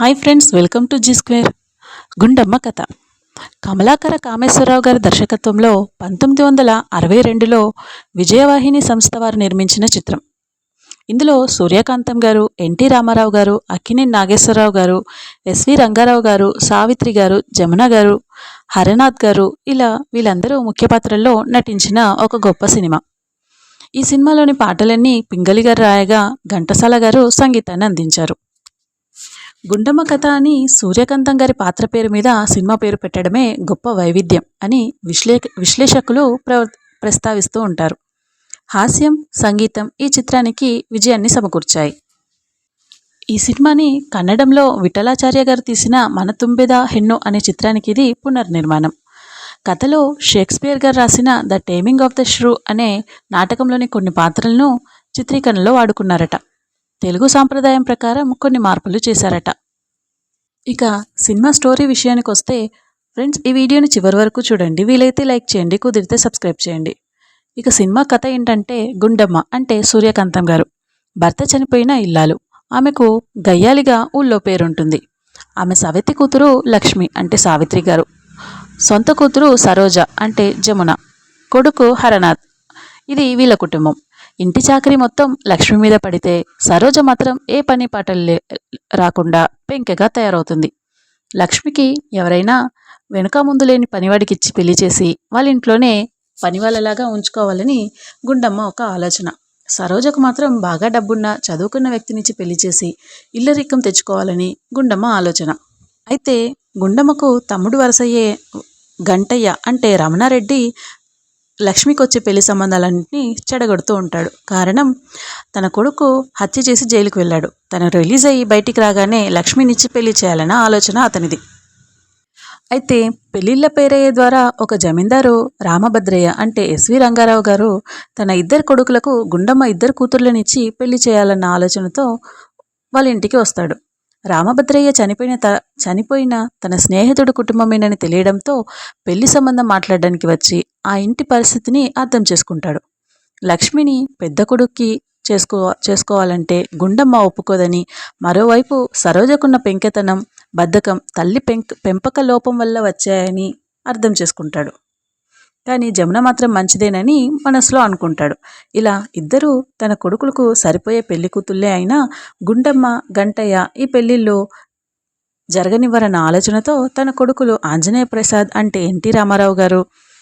Hi friends welcome to G square. Gundamma Katha. Kamalakara Kameswara Rao గారి దర్శకత్వంలో పంతొమ్మిది వందల అరవై రెండులో విజయవాహిని సంస్థ వారు నిర్మించిన చిత్రం. ఇందులో సూర్యకాంతం గారు ఎన్టీ రామారావు గారు అక్కినేని నాగేశ్వరరావు గారు ఎస్వి రంగారావు గారు సావిత్రి గారు జమున గారు హరనాథ్ గారు ఇలా వీళ్ళందరూ ముఖ్య పాత్రల్లో నటించిన ఒక గొప్ప సినిమా. ఈ సినిమాలోని పాటలన్నీ పింగళి గారు రాయగా ఘంటసాల గారు సంగీతాన్ని అందించారు. గుండమ్మ కథ అని సూర్యకాంతం గారి పాత్ర పేరు మీద సినిమా పేరు పెట్టడమే గొప్ప వైవిధ్యం అని విశ్లే విశ్లేషకులు ప్ర ప్రస్తావిస్తూ ఉంటారు. హాస్యం సంగీతం ఈ చిత్రానికి విజయాన్ని సమకూర్చాయి. ఈ సినిమాని కన్నడంలో విఠలాచార్య గారు తీసిన మన తుంబెద హెన్ను అనే చిత్రానికి ఇది పునర్నిర్మాణం. కథలో షేక్స్పియర్ గారు రాసిన the taming of the shrew అనే నాటకంలోని కొన్ని పాత్రలను చిత్రీకరణలో వాడుకున్నారట. తెలుగు సాంప్రదాయం ప్రకారం కొన్ని మార్పులు చేశారట. ఇక సినిమా స్టోరీ విషయానికి వస్తే ఫ్రెండ్స్ ఈ వీడియోని చివరి వరకు చూడండి. వీలైతే లైక్ చేయండి కుదిరితే సబ్స్క్రైబ్ చేయండి. ఇక సినిమా కథ ఏంటంటే గుండమ్మ అంటే సూర్యకాంతం గారు. భర్త చనిపోయిన ఇల్లాలు. ఆమెకు గయ్యాలిగా ఊళ్ళో పేరుంటుంది. ఆమె సవితి కూతురు లక్ష్మి అంటే సావిత్రి గారు. సొంత కూతురు సరోజ అంటే జమున. కొడుకు హరనాథ్. ఇది వీళ్ళ కుటుంబం. ఇంటి చాకరీ మొత్తం లక్ష్మి మీద పడితే సరోజ మాత్రం ఏ పని పాటలు రాకుండా పెంకెగా తయారవుతుంది. లక్ష్మికి ఎవరైనా వెనుక ముందు లేని పనివాడికి ఇచ్చి పెళ్ళి చేసి వాళ్ళ ఇంట్లోనే పని వాళ్ళలాగా ఉంచుకోవాలని గుండమ్మ ఒక ఆలోచన. సరోజకు మాత్రం బాగా డబ్బున్న చదువుకున్న వ్యక్తినిచ్చి పెళ్ళి చేసి ఇల్లరిక్కం తెచ్చుకోవాలని గుండమ్మ ఆలోచన. అయితే గుండమ్మకు తమ్ముడు వరసయ్యే గంటయ్య అంటే రమణారెడ్డి లక్ష్మికి వచ్చే పెళ్ళి సంబంధాలన్నింటినీ చెడగొడుతూ ఉంటాడు. కారణం తన కొడుకు హత్య చేసి జైలుకు వెళ్ళాడు. తను రిలీజ్ అయ్యి బయటికి రాగానే లక్ష్మినిచ్చి పెళ్ళి చేయాలన్న ఆలోచన అతనిది. అయితే పెళ్ళిళ్ళ పేరయ్య ద్వారా ఒక జమీందారు రామభద్రయ్య అంటే ఎస్వి రంగారావు గారు తన ఇద్దరు కొడుకులకు గుండమ్మ ఇద్దరు కూతుర్లనిచ్చి పెళ్ళి చేయాలన్న ఆలోచనతో వాళ్ళ ఇంటికి వస్తాడు. రామభద్రయ్య చనిపోయిన త చనిపోయిన తన స్నేహితుడు కుటుంబమేనని తెలియడంతో పెళ్ళి సంబంధం మాట్లాడడానికి వచ్చి ఆ ఇంటి పరిస్థితిని అర్థం చేసుకుంటాడు. లక్ష్మిని పెద్ద కొడుక్కి చేసుకో చేసుకోవాలంటే గుండమ్మ ఒప్పుకోదని మరోవైపు సరోజకున్న పెంకెతనం బద్ధకం తల్లి పెంక్ పెంపక లోపం వల్ల వచ్చాయని అర్థం చేసుకుంటాడు. కానీ జమున మాత్రం మంచిదేనని మనసులో అనుకుంటాడు. ఇలా ఇద్దరూ తన కొడుకులకు సరిపోయే పెళ్ళి కూతుళ్ళే అయినా గుండమ్మ గంటయ్య ఈ పెళ్ళిళ్ళు జరగనివ్వరన్న ఆలోచనతో తన కొడుకులు ఆంజనేయ ప్రసాద్ అంటే ఎన్టీ రామారావు గారు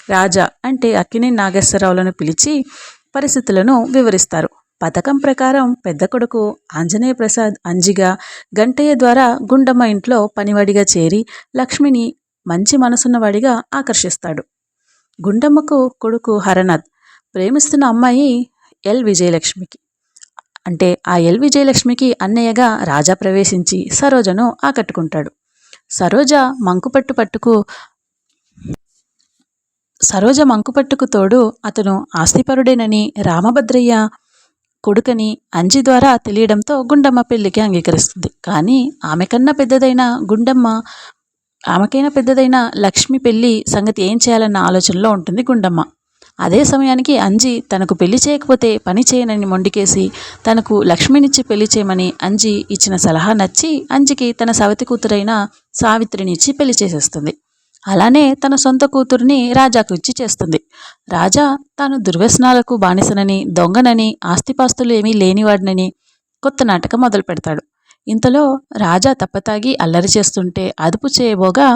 రాజా అంటే అక్కినే నాగేశ్వరరావులను పిలిచి పరిస్థితులను వివరిస్తారు. పథకం ప్రకారం పెద్ద కొడుకు ఆంజనేయ ప్రసాద్ అంజిగా గంటయ్య ద్వారా గుండమ్మ ఇంట్లో పనివాడిగా చేరి లక్ష్మిని మంచి మనసున్నవాడిగా ఆకర్షిస్తాడు. గుండమ్మకు కొడుకు హరనాథ్ ప్రేమిస్తున్న అమ్మాయి ఎల్ విజయలక్ష్మికి. అంటే ఆ ఎల్ విజయలక్ష్మికి అన్నయ్యగా రాజా ప్రవేశించి సరోజను ఆకట్టుకుంటాడు. సరోజ మంకుపట్టు పట్టుకు సరోజ మంకుపట్టుకు తోడు అతను ఆస్తిపరుడేనని రామభద్రయ్య కొడుకని అంజి ద్వారా తెలియడంతో గుండమ్మ పెళ్ళికి అంగీకరిస్తుంది. కానీ ఆమె కన్నా పెద్దదైన గుండమ్మ ఆమెకైనా పెద్దదైన లక్ష్మి పెళ్ళి సంగతి ఏం చేయాలన్న ఆలోచనలో ఉంటుంది గుండమ్మ. అదే సమయానికి అంజి తనకు పెళ్ళి చేయకపోతే పని చేయనని మొండికేసి తనకు లక్ష్మినిచ్చి పెళ్ళి చేయమని అంజి ఇచ్చిన సలహా నచ్చి అంజికి తన సవతి కూతురైన సావిత్రినిచ్చి పెళ్ళి చేసేస్తుంది. అలానే తన సొంత కూతుర్ని రాజాకు ఇచ్చి చేస్తుంది. రాజా తాను దుర్వ్యసనాలకు బానిసనని దొంగనని ఆస్తిపాస్తులు ఏమీ లేనివాడినని కొత్త నాటకం మొదలు పెడతాడు ఇంతలో రాజా తప్పతాగి అల్లరి చేస్తుంటే అదుపు చేయబోగా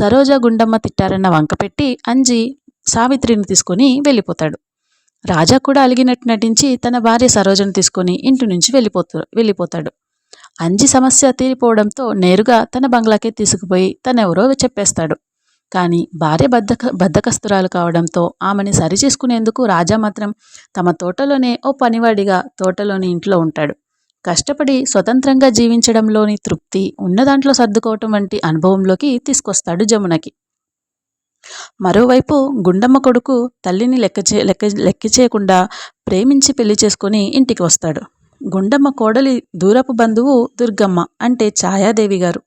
సరోజ గుండమ్మ తిట్టారన్న వంకపెట్టి అంజి సావిత్రిని తీసుకొని వెళ్ళిపోతాడు. రాజా కూడా అలిగినట్టు నటించి తన భార్య సరోజను తీసుకొని ఇంటి నుంచి వెళ్ళిపోతు వెళ్ళిపోతాడు. అంజి సమస్య తీరిపోవడంతో నేరుగా తన బంగ్లాకే తీసుకుపోయి తనెవరో చెప్పేస్తాడు. కానీ భార్య బద్దక బద్దకస్తురాలు కావడంతో ఆమెని సరిచేసుకునేందుకు రాజా మాత్రం తమ తోటలోనే ఓ పనివాడిగా తోటలోని ఇంట్లో ఉంటాడు. కష్టపడి స్వతంత్రంగా జీవించడంలోని తృప్తి ఉన్నదాంట్లో సర్దుకోవటం వంటి అనుభవంలోకి తీసుకొస్తాడు జమునకి. మరోవైపు గుండమ్మ కొడుకు తల్లిని లెక్క చే లెక్క లెక్క చేయకుండా ప్రేమించి పెళ్ళి చేసుకుని ఇంటికి వస్తాడు. గుండమ్మ కోడలి దూరపు బంధువు దుర్గమ్మ అంటే ఛాయాదేవి గారు.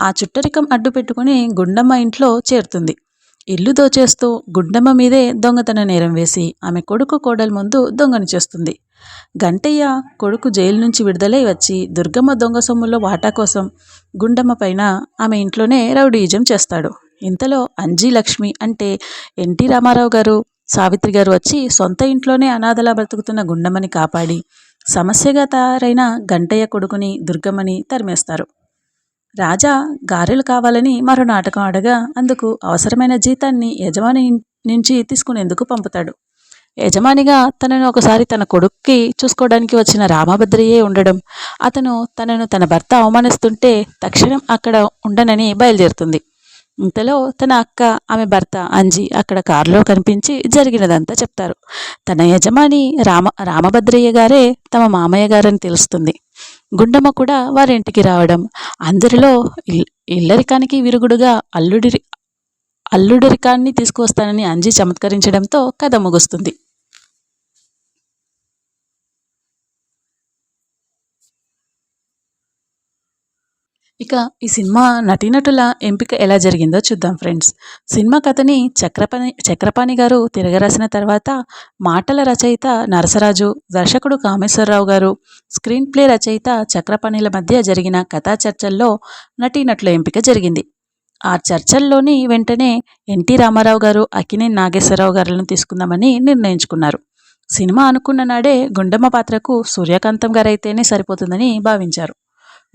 ఆ చుట్టరికం అడ్డు పెట్టుకుని గుండమ్మ ఇంట్లో చేరుతుంది. ఇల్లు దోచేస్తూ గుండమ్మ మీదే దొంగతన నేరం వేసి ఆమె కొడుకు కోడలి ముందు దొంగని చేస్తుంది. గంటయ్య కొడుకు జైలు నుంచి విడుదలై వచ్చి దుర్గమ్మ దొంగ సొమ్ములో వాటా కోసం గుండమ్మ పైన ఆమె ఇంట్లోనే రౌడీయిజం చేస్తాడు. ఇంతలో అంజీ లక్ష్మి అంటే ఎన్టీ రామారావు గారు సావిత్రి గారు వచ్చి సొంత ఇంట్లోనే అనాథలా బ్రతుకుతున్న గుండమ్మని కాపాడి సమస్యగా తయారైన గంటయ్య కొడుకుని దుర్గమ్మని తరిమేస్తారు. రాజా గారెలు కావాలని మరో నాటకం ఆడగా అందుకు అవసరమైన జీతాన్ని యజమాని నుంచి తీసుకునేందుకు పంపుతాడు. యజమానిగా తనను ఒకసారి తన కొడుక్కి చూసుకోవడానికి వచ్చిన రామభద్రయ్యే ఉండడం. అతను తనను తన భర్త అవమానిస్తుంటే తక్షణం అక్కడ ఉండనని బయలుదేరుతుంది. ఇంతలో తన అక్క ఆమె భర్త అంజి అక్కడ కారులో కనిపించి జరిగినదంతా చెప్తారు. తన యజమాని రామ రామభద్రయ్య గారే తమ మామయ్య గారని తెలుస్తుంది. గుండమ్మ కూడా వారింటికి రావడం. అందరిలో ఇల్లరికానికి విరుగుడుగా అల్లుడి అల్లుడరికాన్ని తీసుకువస్తానని అంజి చమత్కరించడంతో కథ ముగుస్తుంది. ఇక ఈ సినిమా నటీనటుల ఎంపిక ఎలా జరిగిందో చూద్దాం ఫ్రెండ్స్. సినిమా కథని చక్రపాణి చక్రపాణి గారు తిరగరాసిన తర్వాత మాటల రచయిత నరసరాజు దర్శకుడు కామేశ్వరరావు గారు స్క్రీన్ ప్లే రచయిత చక్రపాణిల మధ్య జరిగిన కథా చర్చల్లో నటీనటుల ఎంపిక జరిగింది. ఆ చర్చల్లోని వెంటనే ఎన్టీ రామారావు గారు అకినేని నాగేశ్వరరావు గారులను తీసుకుందామని నిర్ణయించుకున్నారు. సినిమా అనుకున్న నాడే గుండమ్మ పాత్రకు సూర్యకాంతం గారైతేనే సరిపోతుందని భావించారు.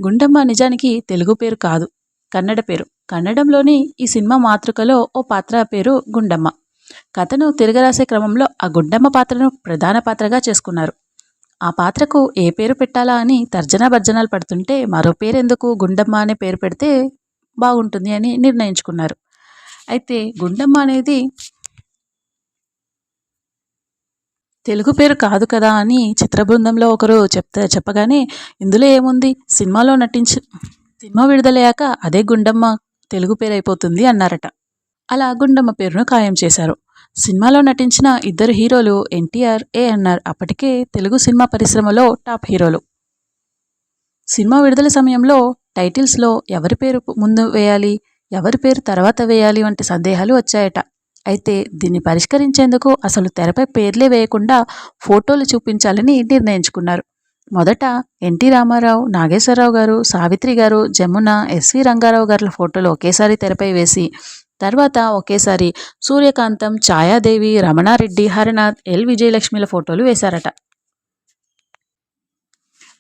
గుండమ్మ నిజానికి తెలుగు పేరు కాదు కన్నడ పేరు. కన్నడంలోని ఈ సినిమా మాతృకలో ఓ పాత్ర పేరు గుండమ్మ. కథను తిరగరాసే క్రమంలో ఆ గుండమ్మ పాత్రను ప్రధాన పాత్రగా చేసుకున్నారు. ఆ పాత్రకు ఏ పేరు పెట్టాలా అని తర్జనా భర్జనాలు పడుతుంటే మరో పేరు ఎందుకు గుండమ్మ అనే పేరు పెడితే బాగుంటుంది అని నిర్ణయించుకున్నారు. అయితే గుండమ్మ అనేది తెలుగు పేరు కాదు కదా అని చిత్ర బృందంలో ఒకరు చెప్తే చెప్పగానే ఇందులో ఏముంది? సినిమాలో నటించి సినిమా విడుదలయ్యాక అదే గుండమ్మ తెలుగు పేరు అయిపోతుంది అన్నారట. అలా గుండమ్మ పేరును ఖాయం చేశారు. సినిమాలో నటించిన ఇద్దరు హీరోలు ఎన్టీఆర్ ఏఎన్ఆర్ అప్పటికే తెలుగు సినిమా పరిశ్రమలో టాప్ హీరోలు. సినిమా విడుదల సమయంలో టైటిల్స్లో ఎవరి పేరు ముందు వేయాలి ఎవరి పేరు తర్వాత వేయాలి వంటి సందేహాలు వచ్చాయట. అయితే దీన్ని పరిష్కరించేందుకు అసలు తెరపై పేర్లే వేయకుండా ఫోటోలు చూపించాలని నిర్ణయించుకున్నారు. మొదట ఎన్టీ రామారావు నాగేశ్వరరావు గారు సావిత్రి గారు జమున ఎస్వి రంగారావు గారుల ఫోటోలు ఒకేసారి తెరపై వేసి తర్వాత ఒకేసారి సూర్యకాంతం ఛాయాదేవి రమణారెడ్డి హరినాథ్ ఎల్ విజయలక్ష్మిల ఫోటోలు వేశారట.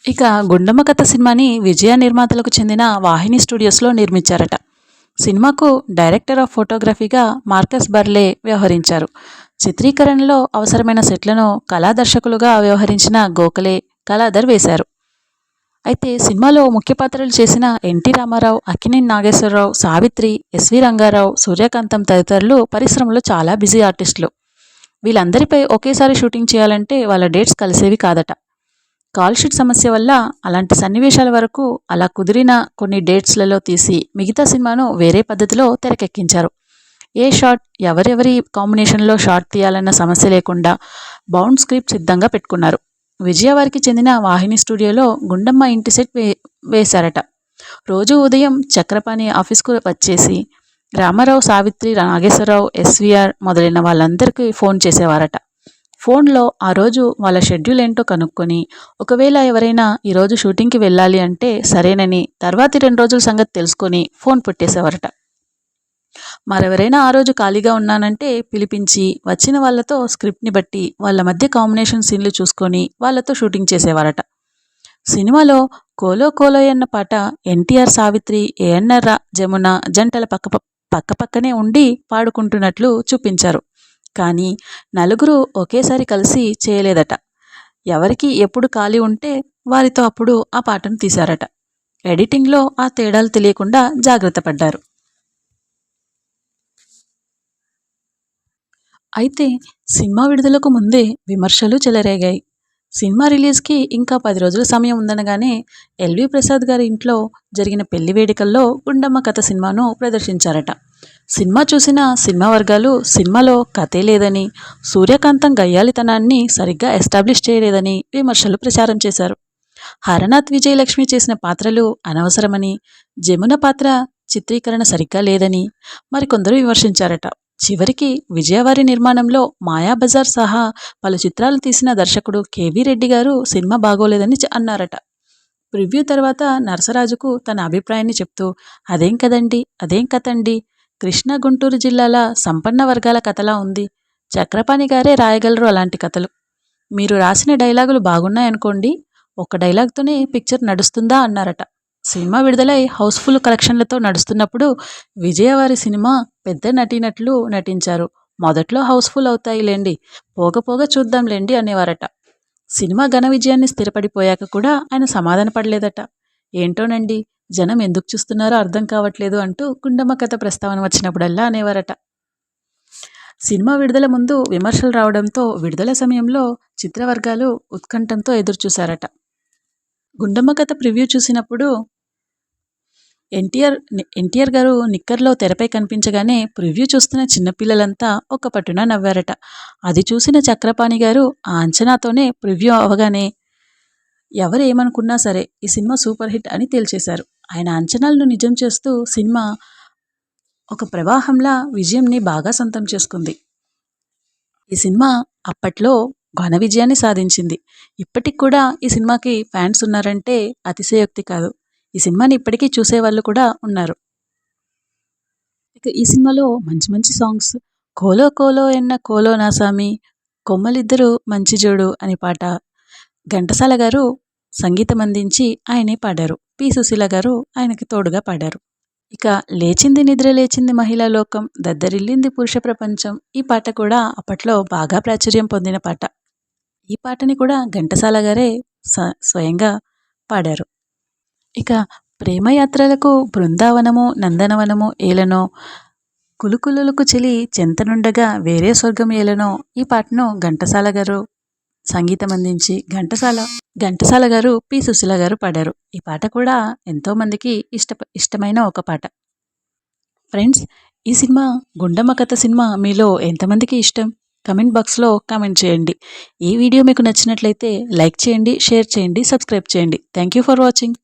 ఇక గుండమ్మ కథ సినిమాని విజయ నిర్మాతలకు చెందిన వాహిని స్టూడియోస్లో నిర్మించారట. సినిమాకు డైరెక్టర్ ఆఫ్ ఫోటోగ్రఫీగా మార్కస్ బర్లే వ్యవహరించారు. చిత్రీకరణలో అవసరమైన సెట్లను కళాదర్శకులుగా వ్యవహరించిన గోఖలే కళాధర్ వేశారు. అయితే సినిమాలో ముఖ్య పాత్రలు చేసిన ఎన్టీ రామారావు అక్కినేని నాగేశ్వరరావు సావిత్రి ఎస్వి రంగారావు సూర్యకాంతం తదితరులు పరిశ్రమలో చాలా బిజీ ఆర్టిస్టులు. వీళ్ళందరిపై ఒకేసారి షూటింగ్ చేయాలంటే వాళ్ళ డేట్స్ కలిసేవి కాదట. కాల్షీట్ సమస్య వల్ల అలాంటి సన్నివేశాల వరకు అలా కుదిరిన కొన్ని డేట్స్లలో తీసి మిగతా సినిమాను వేరే పద్ధతిలో తెరకెక్కించారు. ఏ షాట్ ఎవరెవరి కాంబినేషన్లో షాట్ తీయాలన్న సమస్య లేకుండా బౌండ్ స్క్రిప్ట్ సిద్ధంగా పెట్టుకున్నారు. విజయవారికి చెందిన వాహిని స్టూడియోలో గుండమ్మ ఇంటి సెట్ వే వేశారట. రోజు ఉదయం చక్రపాణి ఆఫీస్కు వచ్చేసి రామారావు సావిత్రి నాగేశ్వరరావు ఎస్వీఆర్ మొదలైన వాళ్ళందరికీ ఫోన్ చేసేవారట. ఫోన్లో ఆ రోజు వాళ్ళ షెడ్యూల్ ఏంటో కనుక్కొని ఒకవేళ ఎవరైనా ఈరోజు షూటింగ్కి వెళ్ళాలి అంటే సరేనని తర్వాతి రెండు రోజుల సంగతి తెలుసుకొని ఫోన్ పెట్టేసేవారట. మరెవరైనా ఆ రోజు ఖాళీగా ఉన్నానంటే పిలిపించి వచ్చిన వాళ్ళతో స్క్రిప్ట్ని బట్టి వాళ్ళ మధ్య కాంబినేషన్ సీన్లు చూసుకొని వాళ్ళతో షూటింగ్ చేసేవారట. సినిమాలో కోలో కోలో అన్న పాట ఎన్టీఆర్ సావిత్రి ఏఎన్ఆర్ జమున జంటల పక్క పక్కపక్కనే ఉండి పాడుకుంటున్నట్లు చూపించారు. కానీ నలుగురు ఒకేసారి కలిసి చేయలేదట. ఎవరికి ఎప్పుడు ఖాళీ ఉంటే వారితో అప్పుడు ఆ పాటను తీశారట. ఎడిటింగ్లో ఆ తేడాలు తెలియకుండా జాగ్రత్త పడ్డారు. అయితే సినిమా విడుదలకు ముందే విమర్శలు చెలరేగాయి. సినిమా రిలీజ్కి ఇంకా పది రోజుల సమయం ఉందనగానే ఎల్వి ప్రసాద్ గారి ఇంట్లో జరిగిన పెళ్ళి వేడుకల్లో గుండమ్మ కథ సినిమాను ప్రదర్శించారట. సినిమా చూసిన సినిమా వర్గాలు సినిమాలో కథే లేదని సూర్యకాంతం గయ్యాలితనాన్ని సరిగ్గా ఎస్టాబ్లిష్ చేయలేదని విమర్శలు ప్రచారం చేశారు. హరనాథ్ విజయలక్ష్మి చేసిన పాత్రలు అనవసరమని జమున పాత్ర చిత్రీకరణ సరిగ్గా లేదని మరికొందరు విమర్శించారట. చివరికి విజయవారి నిర్మాణంలో మాయాబజార్ సహా పలు చిత్రాలు తీసిన దర్శకుడు కేవీ రెడ్డి గారు సినిమా బాగోలేదని అన్నారట. ప్రివ్యూ తర్వాత నరసరాజుకు తన అభిప్రాయాన్ని చెప్తూ అదేం కదండి అదేం కథండి కృష్ణా గుంటూరు జిల్లాల సంపన్న వర్గాల కథలా ఉంది. చక్రపాణి గారే రాయగలరు అలాంటి కథలు. మీరు రాసిన డైలాగులు బాగున్నాయనుకోండి ఒక డైలాగ్తోనే పిక్చర్ నడుస్తుందా? అన్నారట. సినిమా విడుదలై హౌస్ఫుల్ కలెక్షన్లతో నడుస్తున్నప్పుడు విజయవారి సినిమా పెద్ద నటీనటులు నటించారు. మొదట్లో హౌస్ఫుల్ అవుతాయిలేండి పోగ పోగ చూద్దాంలేండి అనేవారట. సినిమా ఘన విజయాన్ని స్థిరపడిపోయాక కూడా ఆయన సమాధాన పడలేదట. ఏంటోనండి జనం ఎందుకు చూస్తున్నారో అర్థం కావట్లేదు అంటూ గుండమ్మ కథ ప్రస్తావన వచ్చినప్పుడల్లా అనేవారట. సినిమా విడుదల ముందు విమర్శలు రావడంతో విడుదల సమయంలో చిత్రవర్గాలు ఉత్కంఠంతో ఎదురుచూశారట. గుండమ్మ కథ ప్రివ్యూ చూసినప్పుడు ఎన్టీఆర్ ఎన్టీఆర్ గారు నిక్కర్లో తెరపై కనిపించగానే ప్రివ్యూ చూస్తున్న చిన్నపిల్లలంతా ఒక పట్టున నవ్వారట. అది చూసిన చక్రపాణి గారు ఆ అంచనాతోనే ప్రివ్యూ అవగానే ఎవరు ఏమనుకున్నా సరే ఈ సినిమా సూపర్ హిట్ అని తేల్చేశారు. ఆయన అంచనాలను నిజం చేస్తూ సినిమా ఒక ప్రవాహంలా విజయంని బాగా సొంతం చేసుకుంది. ఈ సినిమా అప్పట్లో ఘన విజయాన్ని సాధించింది. ఇప్పటికి కూడా ఈ సినిమాకి ఫ్యాన్స్ ఉన్నారంటే అతిశయోక్తి కాదు. ఈ సినిమాని ఇప్పటికీ చూసేవాళ్ళు కూడా ఉన్నారు. ఇక ఈ సినిమాలో మంచి మంచి సాంగ్స్. కోలో కోలో ఎన్న కోలో నాసామి కొమ్మలిద్దరు మంచి జోడు అనే పాట. ఘంటసాల గారు సంగీతం అందించి ఆయనే పాడారు. పి. సుశీల గారు ఆయనకి తోడుగా పాడారు. ఇక లేచింది నిద్ర లేచింది మహిళా లోకం దద్దరిల్లింది పురుష ప్రపంచం. ఈ పాట కూడా అప్పట్లో బాగా ప్రాచుర్యం పొందిన పాట. ఈ పాటని కూడా ఘంటసాల గారే స- స్వయంగా పాడారు. ఇక ప్రేమయాత్రలకు బృందావనము నందనవనము ఏలనో కులుకులులకు చెలి చెంతనుండగా వేరే స్వర్గం ఏలనో ఈ పాటను ఘంటసాల గారు సంగీతం అందించి ఘంటసాల ఘంటసాల గారు పి. సుశీల గారు పాడారు. ఈ పాట కూడా ఎంతోమందికి ఇష్ట ఇష్టమైన ఒక పాట. ఫ్రెండ్స్ ఈ సినిమా గుండమ్మ కథ సినిమా మీలో ఎంతమందికి ఇష్టం? కమెంట్ బాక్స్లో కామెంట్ చేయండి. ఈ వీడియో మీకు నచ్చినట్లయితే లైక్ చేయండి షేర్ చేయండి సబ్స్క్రైబ్ చేయండి. Thank you for watching.